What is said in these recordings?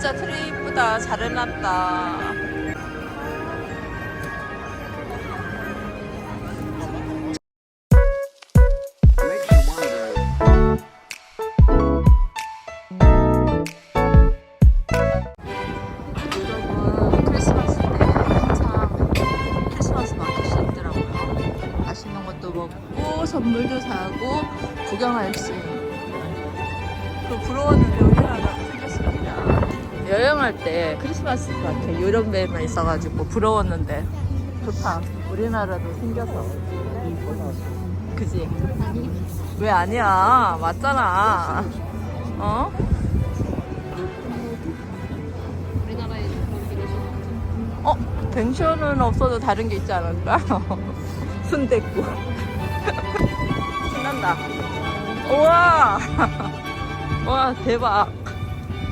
진짜 트리 이쁘다. 잘 해놨다. 여러분 크리스마스 때 항상 크리스마스 마켓이 있더라고요. 맛있는 것도 먹고 선물도 사고 구경할 수 있는. 그 부러웠는데 우리나라가. 여행할 때 크리스마스 마켓 유럽에만 있어가지고 부러웠는데 좋다. 우리나라도 생겨서. 그지? 왜 아니야? 맞잖아. 어? 어? 뱅쇼는 없어도 다른 게 있지 않을까? 순댓국 신난다 우와 와 대박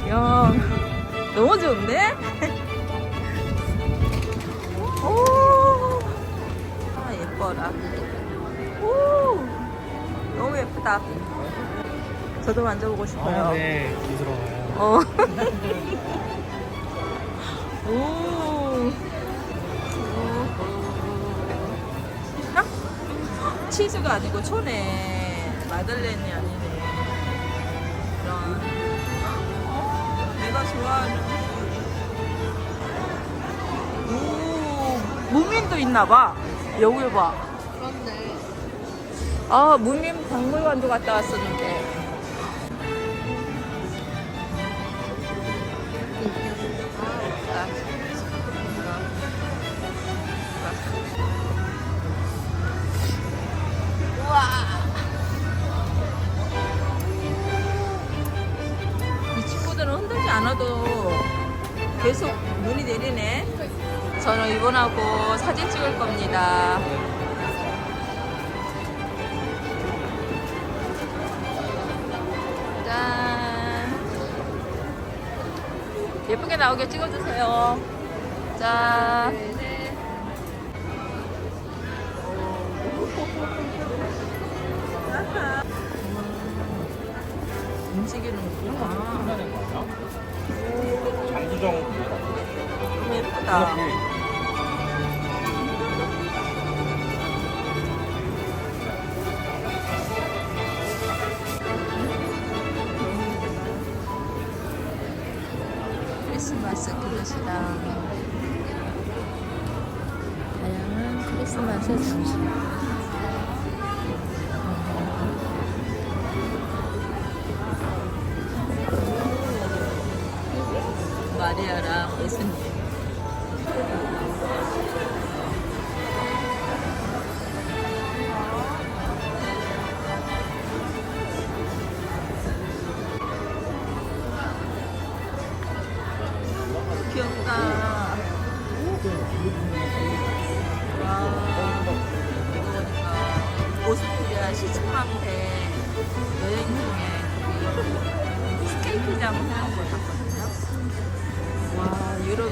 야 너무 좋은데? 오 아, 예뻐라 오 너무 예쁘다 저도 만져보고 싶어요 아, 네, 부드러워요. 어. 오. 아? 치즈가 아니고 초네. 마들렌이 아니네. 이런. 어, 내가 좋아하는. 오, 무민도 있나봐. 여기 봐. 그런데 아, 무민 박물관도 갔다 왔었는데. 아, 우와. 이 친구들은 흔들지 않아도 계속 눈이 내리네. 저는 이분하고 사진 찍을 겁니다. 짠. 예쁘게 나오게 찍어주세요. 짠. 움직이는구나. 장수정 예쁘다. 다양한 크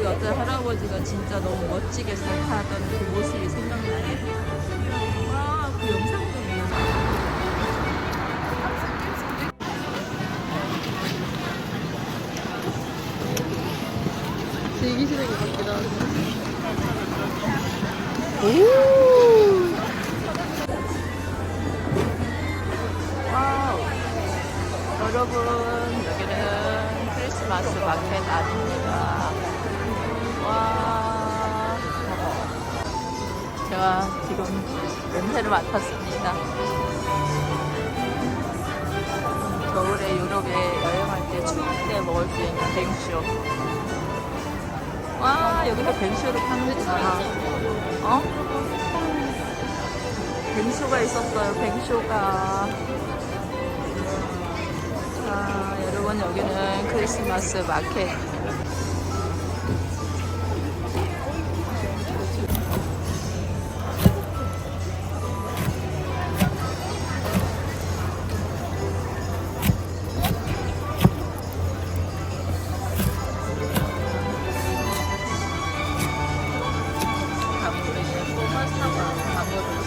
와, 유럽의 어떤 할아버지가 진짜 너무 멋지게 잘 타던 그 모습이 생각나네. 와, 그 영상도. 즐기시는 것 같기도 하고 오! 와우. 여러분, 여기는 크리스마스 마켓 아닙니다. 와. 제가 지금 냄새를 맡았습니다. 겨울에 유럽에 여행할 때 추울 때 먹을 수 있는 뱅쇼. 와, 여기서 뱅쇼를 파는구나. 어? 뱅쇼가 있었어요, 뱅쇼가. 자, 여러분, 여기는 크리스마스 마켓.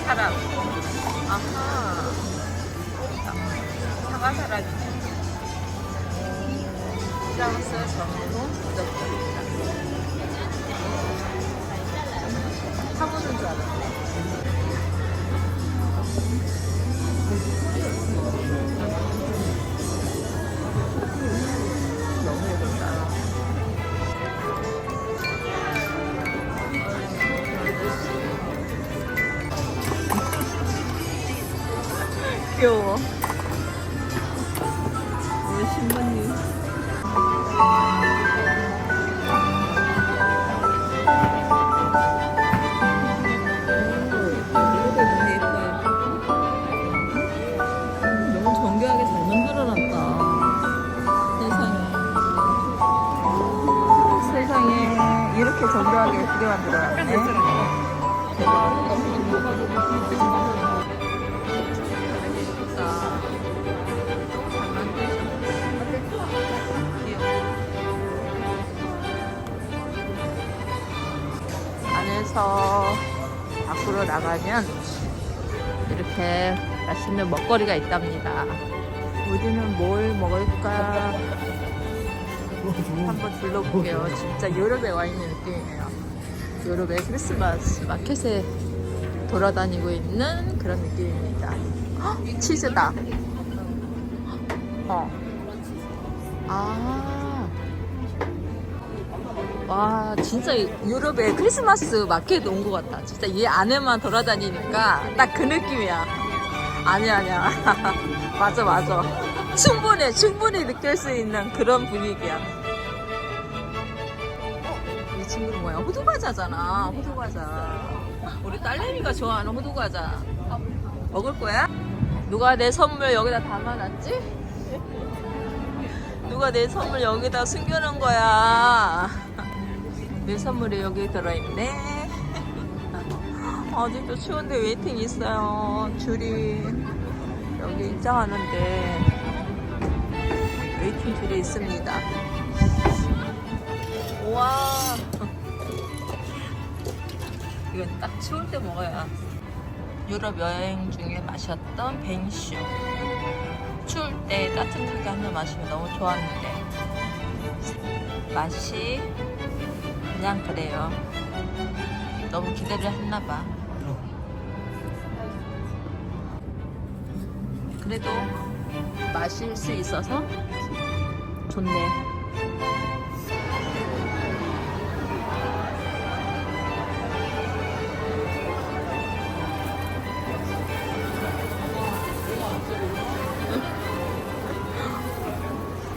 사람. 아하. 사과 사람이네. 크리스마스 전통 부적절입니다. 타보는 줄 알았네. 귀여 안에서 밖으로 나가면 이렇게 맛있는 먹거리가 있답니다. 우리는 뭘 먹을까 한번 둘러볼게요. 진짜 유럽에 와 있는 느낌이에요. 유럽의 크리스마스 마켓에 돌아다니고 있는 그런 느낌입니다. 헉, 치즈다. 어. 아. 와, 진짜 유럽의 크리스마스 마켓 온 것 같다. 진짜 이 안에만 돌아다니니까 딱 그 느낌이야. 아니야, 아니야. 맞아, 맞아. 충분해, 충분히 느낄 수 있는 그런 분위기야. 어, 이 친구는 뭐야? 호두과자잖아, 호두과자. 우리 딸내미가 좋아하는 호두과자. 먹을 거야? 누가 내 선물 여기다 담아놨지? 누가 내 선물 여기다 숨겨놓은 거야? 내 선물이 여기 들어있네. 아직도 추운데 웨이팅 있어요. 줄이 여기 입장하는데 웨이팅 줄이 있습니다. 우와. 이건 딱 추울 때 먹어야 유럽 여행 중에 마셨던 벤쇼. 추울 때 따뜻하게 한 잔 마시면 너무 좋았는데 맛이 그냥 그래요. 너무 기대를 했나 봐. 그래도 마실 수 있어서 좋네.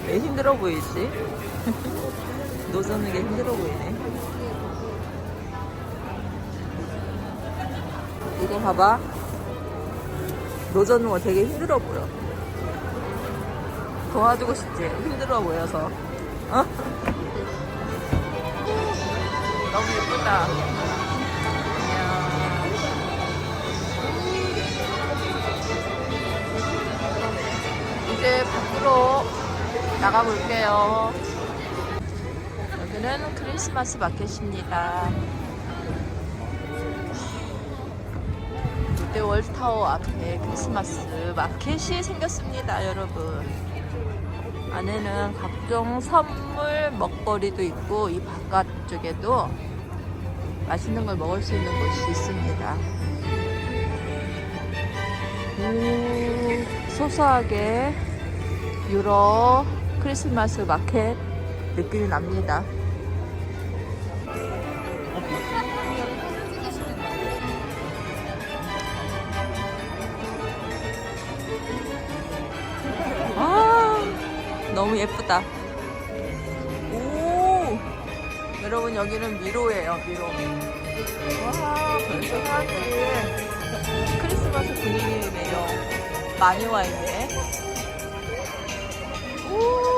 왜 힘들어 보이지? 노젓는 게 힘들어 보이네. 이거 봐봐. 노젓는 거 되게 힘들어 보여. 도와주고 싶지? 힘들어 보여서. 어? 너무 예쁘다. 이제 밖으로 나가볼게요. 여기는 크리스마스 마켓입니다. 롯데월타워 앞에 크리스마스 마켓이 생겼습니다, 여러분. 안에는 각종 선물, 먹거리도 있고, 이 바깥쪽에도 맛있는 걸 먹을 수 있는 곳이 있습니다. 오, 소소하게 유럽 크리스마스 마켓 느낌이 납니다. 예쁘다. 오, 여러분 여기는 미로예요, 미로. 와, 벌써 사람들이 크리스마스 분위기네요. 많이 와 있네. 오.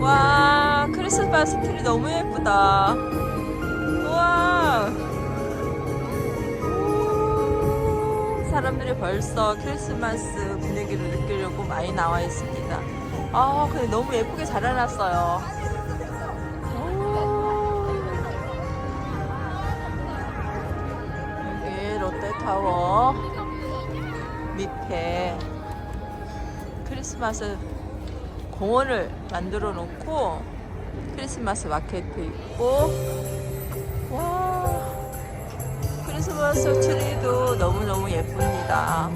와, 크리스마스 트리 너무 예쁘다. 사람들이 벌써 크리스마스 분위기를 느끼려고 많이 나와 있습니다. 아, 근데 너무 예쁘게. 오. 여기 롯데 타워 밑에 크리스마스 공원을 만들어 놓고 크리스마스 마켓도 있고 와 크리스마스 트리도 너무너무 예쁩니다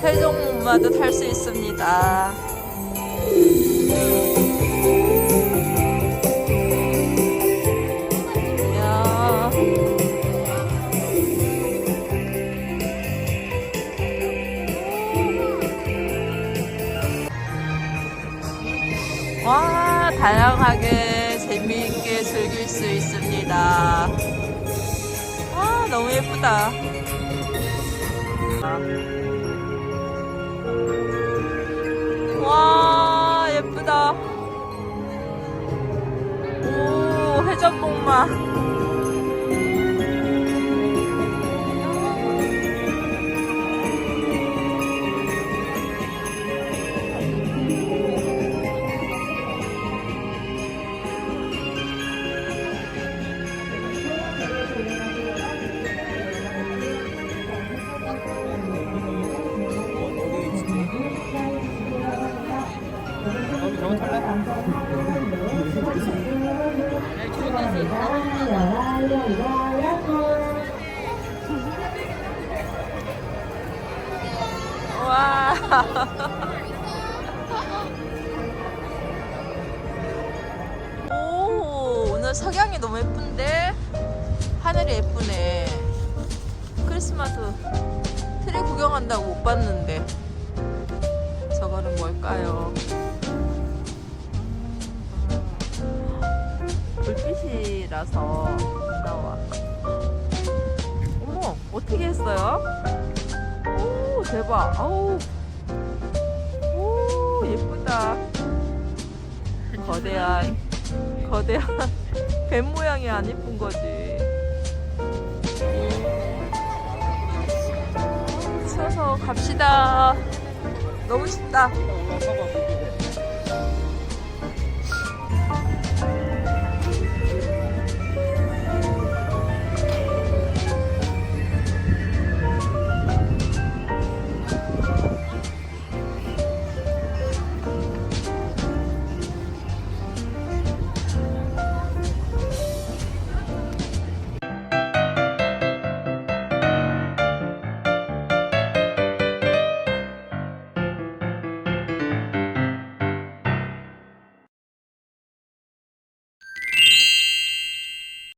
세종문마도 탈 수 있습니다 이야. 와, 다양하게 재미있게 즐길 수 있습니다. 예쁘다. 와, 예쁘다. 오, 회전목마. 오, 오늘 석양이 너무 예쁜데? 하늘이 예쁘네. 크리스마스 트리 구경한다고 못 봤는데. 저거는 뭘까요? 불빛이라서 안 나와. 어머, 어떻게 했어요? 오 대박 아우 오 예쁘다 거대한 거대한 뱀 모양이 안 예쁜 거지 추워서 갑시다 너무 올라가봐.